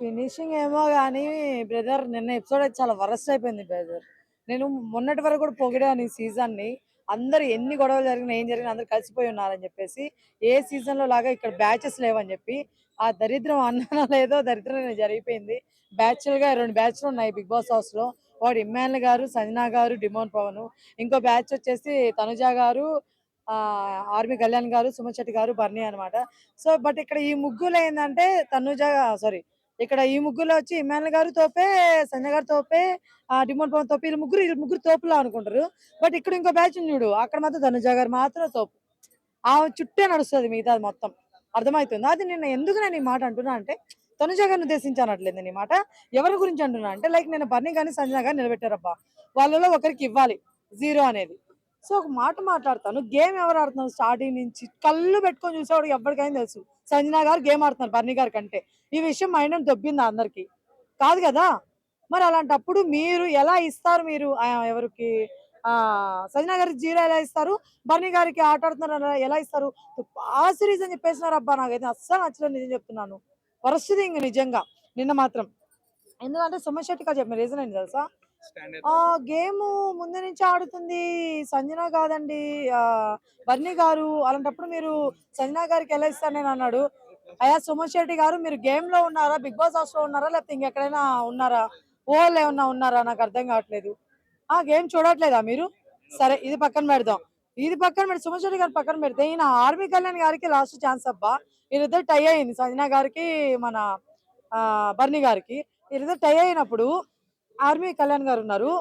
Finishing ఏమో కానీ brother నిన్న ఎపిసోడ్ అయితే చాలా వరస్ట్ అయిపోయింది బ్రదర్. నేను మొన్నటి వరకు కూడా పొగిడాను ఈ సీజన్ని అందరు ఎన్ని గొడవలు జరిగినా ఏం జరిగినా అందరు కలిసిపోయి ఉన్నారని చెప్పేసి ఏ సీజన్లో లాగా ఇక్కడ బ్యాచెస్ లేవని చెప్పి ఆ దరిద్రం అన్నా లేదో దరిద్రం అనేది జరిగిపోయింది. బ్యాచ్లుగా రెండు బ్యాచ్లు ఉన్నాయి బిగ్ బాస్ హౌస్లో. వాడు ఇమ్మాన్ల గారు సంజనా గారు డిమోన్ పవన్. ఇంకో బ్యాచ్ వచ్చేసి తనుజ గారు ఆ ఆర్మీ కళ్యాణ్ గారు సుమచెట్టి గారు బర్నీ అన్నమాట. సో బట్ ఇక్కడ ఈ ముగ్గులు ఏంటంటే తనుజ సారీ ఇక్కడ ఈ ముగ్గురు వచ్చి ఇమానుల్ గారు తోపే సంజయ్ గారు తోపే ఆ డిమోన్ పవన్ తోపే వీళ్ళు ముగ్గురు వీళ్ళు ముగ్గురు తోపులా అనుకుంటారు. బట్ ఇక్కడ ఇంకో బ్యాచ్ ఉంది చూడు అక్కడ మాత్రం ధనుజ గారు మాత్రం తోపు. ఆ చుట్టే నడుస్తుంది మిగతాది మొత్తం. అర్థమవుతుంది? అది నేను ఎందుకు నేను ఈ మాట అంటున్నా అంటే తనుజ గారిని ఉద్దేశించానట్లేదు నేను ఈ మాట. ఎవరి గురించి అంటున్నా అంటే లైక్ నేను బర్నీ కానీ సంజన గారు నిలబెట్టారబ్బా. వాళ్ళలో ఒకరికి ఇవ్వాలి జీరో అనేది. సో ఒక మాట మాట్లాడతాను. గేమ్ ఎవరు ఆడుతున్నారు స్టార్టింగ్ నుంచి? కళ్ళు పెట్టుకొని చూసేవాడు ఎవరికైనా తెలుసు. సంజనా గారు గేమ్ ఆడుతున్నారు బర్నీ గారి కంటే. ఈ విషయం మైండ్ దొబ్బింది అందరికి. కాదు కదా? మరి అలాంటప్పుడు మీరు ఎలా ఇస్తారు మీరు? ఎవరికి? ఆ గారికి జీరో ఎలా ఇస్తారు? బర్నీ గారికి ఆట ఆడుతున్నారు ఎలా- ఎలా ఇస్తారు? ఆ సిరీస్ అని చెప్పేసినారు అబ్బా నాకైతే అస్సలు నచ్చలేదు నిజం చెప్తున్నాను. పరిస్థితి ఇంక నిజంగా. నిన్న మాత్రం. ఎందుకంటే సుమన్ శెట్టి గారు చెప్పిన రీజన్ ఏంటి తెలుసా? గేమ్ ముందు నుంచి ఆడుతుంది సంజన కాదండి. బర్నీ గారు. అలాంటప్పుడు మీరు సంజన గారికి ఎలా ఇస్తారు నేను అన్నాడు. అయ్యా సుమన్ శెట్టి గారు మీరు గేమ్లో ఉన్నారా? బిగ్ బాస్ హౌస్లో ఉన్నారా? లేకపోతే ఇంకెక్కడైనా ఉన్నారా? ఓళ్ళు ఏమన్నా ఉన్నారా? నాకు అర్థం కావట్లేదు. ఆ గేమ్ చూడట్లేదా మీరు? సరే ఇది పక్కన పెడదాం. ఇది పక్కన పెట్టి సుమన్ శెట్టి గారు పక్కన పెడితే ఈయన ఆర్మీ కళ్యాణ్ గారికి లాస్ట్ ఛాన్స్ అబ్బా. వీళ్ళిద్దరు టై అయింది సంజన గారికి మన ఆ బర్నీ గారికి. వీళ్ళిద్దరు టై అయినప్పుడు ఆర్మీ కళ్యాణ్ గారు ఉన్నారు.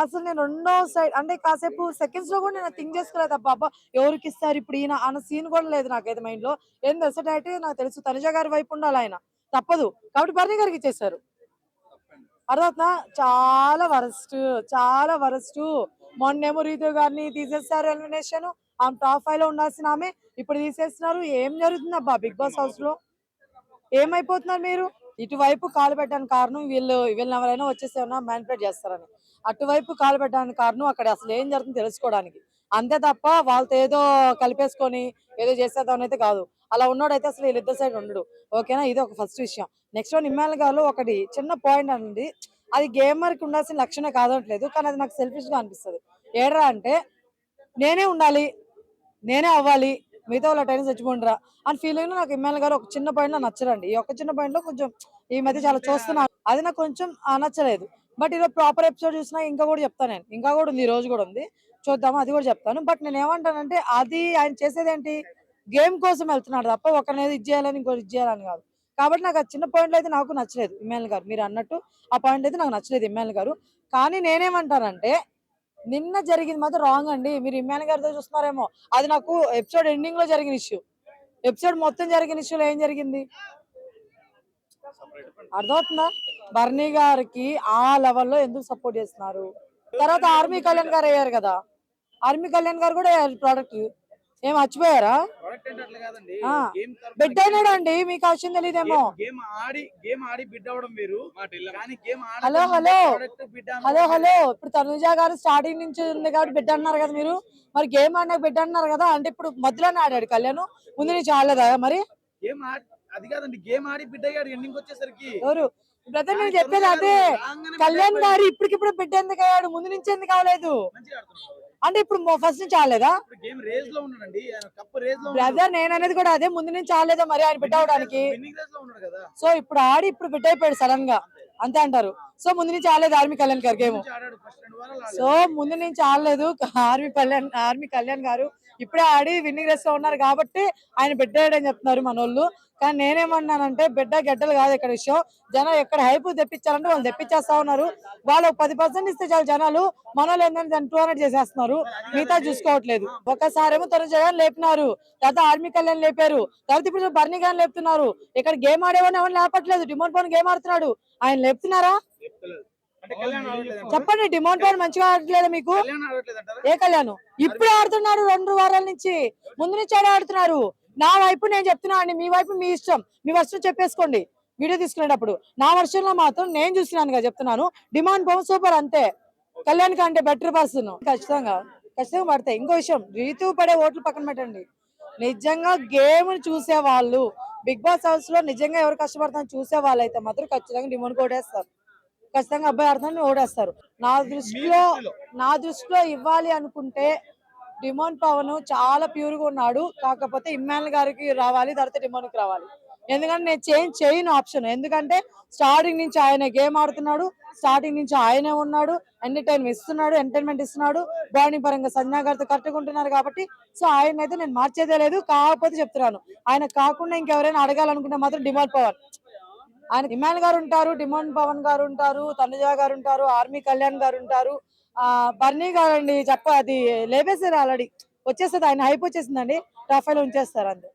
అసలు నేను రెండో సైడ్ అంటే కాసేపు సెకండ్స్లో కూడా నేను థింక్ చేసుకోలేదు. అబ్బా ఎవరికి ఇస్తారు ఇప్పుడు ఈయన అన్న సీన్ కూడా లేదు నాకైతే మైండ్లో. ఏం తెలుసు అంటే నాకు తెలుసు తనుజ గారి వైపు ఉండాలి ఆయన. తప్పదు. కాబట్టి బర్నీ గారికి ఇచ్చేసారు అర్థవుతుందా చాలా వరస్ట్ చాలా వరస్ట్. మొన్నేమో రీతు గారిని తీసేస్తారు ఎలిమినేషన్ ఆమె టాప్ ఫైవ్లో ఉండాల్సిన ఆమె. ఇప్పుడు తీసేస్తున్నారు. ఏం జరుగుతుంది అబ్బా బిగ్ బాస్ హౌస్లో ఏమైపోతున్నారు మీరు? ఇటువైపు కాలు పెట్టడానికి కారణం వీళ్ళు వీళ్ళని ఎవరైనా వచ్చేసి ఏమైనా మ్యానిపులేట్ చేస్తారని. అటువైపు కాలు పెట్టడానికి కారణం అక్కడ అసలు ఏం జరుగుతుందో తెలుసుకోవడానికి. అంతే తప్ప వాళ్ళతో ఏదో కలిపేసుకొని ఏదో చేసేద్దాం అయితే కాదు. అలా ఉన్నాడైతే అసలు వీళ్ళిద్దరు సైడ్ ఉండడు. ఓకేనా? ఇది ఒక ఫస్ట్ విషయం. నెక్స్ట్ వన్ ఇమ్మాయిల్ గారు ఒకటి చిన్న పాయింట్ అండి అది గేమర్కి ఉండాల్సిన లక్షణం కాదనట్లేదు కానీ అది నాకు సెల్ఫిష్గా అనిపిస్తుంది. ఏడరా అంటే నేనే ఉండాలి నేనే అవ్వాలి మిగతా వాళ్ళ టైం చచ్చిపోండిరా అని ఫీలింగ్ నాకు ఎమ్మెల్యే గారు ఒక చిన్న పాయింట్లో నచ్చరండి. ఈ ఒక్క చిన్న పాయింట్లో కొంచెం ఈ మధ్య చాలా చూస్తున్నాను అది నాకు కొంచెం ఆ, నచ్చలేదు. బట్ ఈరోజు ప్రాపర్ ఎపిసోడ్ చూసినా ఇంకా కూడా చెప్తాను నేను. ఇంకా కూడా ఉంది ఈ రోజు కూడా ఉంది. చూద్దాము అది కూడా చెప్తాను. బట్ నేను ఏమంటానంటే అది ఆయన చేసేది ఏంటి గేమ్ కోసం వెళ్తున్నాడు తప్ప ఒకరినేది ఇది చేయాలని ఇంకోటి ఇది చేయాలని కాదు. కాబట్టి నాకు ఆ చిన్న పాయింట్లు అయితే నాకు నచ్చలేదు ఇమ్మాయిల్ గారు. మీరు అన్నట్టు ఆ పాయింట్ అయితే నాకు నచ్చలేదు ఇమ్మాయిల్ గారు. కానీ నేనేమంటానంటే నిన్న జరిగింది మాత్రం రాంగ్ అండి. మీరు ఇమ్మాన్ గారితో చూస్తున్నారేమో. అది నాకు ఎపిసోడ్ ఎండింగ్లో జరిగిన ఇష్యూ ఎపిసోడ్ మొత్తం జరిగిన ఇష్యూలో ఏం జరిగింది? అర్థమవుతుందా? బర్నీ గారికి ఆ లెవెల్లో ఎందుకు సపోర్ట్ చేస్తున్నారు? తర్వాత ఆర్మీ కళ్యాణ్ గారు అయ్యారు కదా. ఆర్మీ కళ్యాణ్ గారు కూడా ప్రోడక్ట్ ఏం మర్చిపోయారా? బిడ్డ అయినాడు అండి మీకు ఆ విషయం తెలియదేమో. గేమ్- గేమ్ ఆడి గేమ్ ఆడి బిడ్డ అవడం వేరు. కానీ గేమ్ ఆడి హలో, హలో. హలో. హలో. ఇప్పుడు తనుజ గారు స్టార్టింగ్ నుంచి ఉంది కాబట్టి బిడ్డ అన్నారు కదా మీరు. మరి గేమ్ ఆడినాక బిడ్డ అన్నారు కదా అంటే ఇప్పుడు మధ్యలోనే ఆడాడు కళ్యాణ్. ముందు నుంచి ఆడలేదా మరి? అది కాదండి గేమ్ ఆడి బిడ్డ అయ్యాడు ఎండింగ్ వచ్చేసరికి. ఎవరు? బ్రదర్ నేను చెప్పేది అదే. కళ్యాణ్ గారు ఇప్పటికిప్పుడు బిడ్డ ఎందుకు అయ్యాడు? ముందు నుంచి ఎందుకు కావలేదు ఆడుతున్నాడు. అంటే ఇప్పుడు ఫస్ట్ నుంచి ఆడలేదా? గేమ్లో బ్రదర్ నేను అనేది కూడా అదే ముందు నుంచి ఆడలేదా మరి ఆయన బిడ్డ అవడానికి సో ఇప్పుడు ఆడి ఇప్పుడు బిడ్డ అయిపోయాడు సడన్గా. అంతే అంటారు. సో ముందు నుంచి ఆడలేదు ఆర్మీ కళ్యాణ్ వారాలు ఆడాడు. సో ముందు నుంచి ఆడలేదు ఆర్మీ కళ్యాణ్ ఆర్మీ కళ్యాణ్ గారు. ఇప్పుడే ఆడి విన్నింగ్ రేస్లో ఉన్నారు కాబట్టి ఆయన బిడ్డ అని చెప్తున్నారు మనోళ్ళు. కానీ నేనేమన్నానంటే బిడ్డ గడ్డలు కాదు ఇక్కడ విషయం. జనం ఎక్కడ హైప్ తెప్పించారంటే వాళ్ళు తెప్పించేస్తా ఉన్నారు. వాళ్ళు పది పర్సెంట్ ఇస్తే చాలు జనాలు మనోళ్ళు ఏంటంటే దాన్ని టూ హండ్రెడ్ చేసేస్తున్నారు. మిగతా చూసుకోవట్లేదు. ఒకసారేమో తను జగన్ లేపినారు. తర్వాత ఆర్మీ కళ్యాణ్ లేపారు. తర్వాత ఇప్పుడు బర్నీ గాని లేపుతున్నారు. ఇక్కడ గేమ్ ఆడేవాడిని ఎవరు లేపట్లేదు. డిమోన్ పవన్ గేమ్ ఆడుతున్నాడు. ఆయన లేపుతున్నారా? చెప్పండి డిమోన్ పవన్ మంచిగా ఆడట్లేదా మీకు? ఏ కళ్యాణ్? ఇప్పుడు ఆడుతున్నాడు రెండు వారాల నుంచి. ముందు నుంచి ఆడే ఆడుతున్నారు. నా వైపు నేను చెప్తున్నా అండి మీ వైపు మీ ఇష్టం. మీ వర్షం చెప్పేసుకోండి. వీడియో తీసుకునేటప్పుడు. నా వర్షంలో మాత్రం నేను చూస్తున్నాను చెప్తున్నాను. డిమాండ్ పవన్ సూపర్ అంతే. కళ్యాణ్ కంటే బెటర్ పర్సన్. ఖచ్చితంగా. ఖచ్చితంగా పడతాయి. ఇంకో విషయం రీతు పడే ఓట్లు పక్కన పెట్టండి. నిజంగా గేమ్ చూసే వాళ్ళు బిగ్ బాస్ హౌస్లో నిజంగా ఎవరు కష్టపడతాను చూసే అయితే మాత్రం ఖచ్చితంగా డిమోన్ ఓడేస్తారు ఖచ్చితంగా అబ్బాయి ఆడుతాను ఓడేస్తారు నా దృష్టిలో నా దృష్టిలో ఇవ్వాలి అనుకుంటే డిమోన్ పవన్ చాలా ప్యూర్గా ఉన్నాడు. కాకపోతే ఇమ్మాన్ గారికి రావాలి తర్వాత డిమోన్కి రావాలి. ఎందుకంటే నేను చేంజ్ చేయను ఆప్షన్. ఎందుకంటే స్టార్టింగ్ నుంచి ఆయన గేమ్ ఆడుతున్నాడు. స్టార్టింగ్ నుంచి ఆయనే ఉన్నాడు. ఎంటర్టైన్మెంట్ ఇస్తున్నాడు ఎంటర్టైన్మెంట్ ఇస్తున్నాడు. బాడీ పరంగా సంజనా గారితో కట్టుకుంటున్నారు కాబట్టి. సో ఆయన అయితే నేను మార్చేదే లేదు. కాకపోతే చెప్తున్నాను. ఆయన కాకుండా ఇంకెవరైనా అడగాలనుకుంటే మాత్రం డిమాండ్ పవన్. ఆయన ఇమాన్ గారు ఉంటారు డిమాండ్ పవన్ గారు ఉంటారు తనుజా గారు ఉంటారు ఆర్మీ కళ్యాణ్ గారు ఉంటారు. బర్నీ గారు చెప్ప అది లేపేసారు ఆల్రెడీ. వచ్చేస్తుంది ఆయన హైప్ వచ్చేసిందండి. టఫ్లో ఉంచేస్తారు అంతే.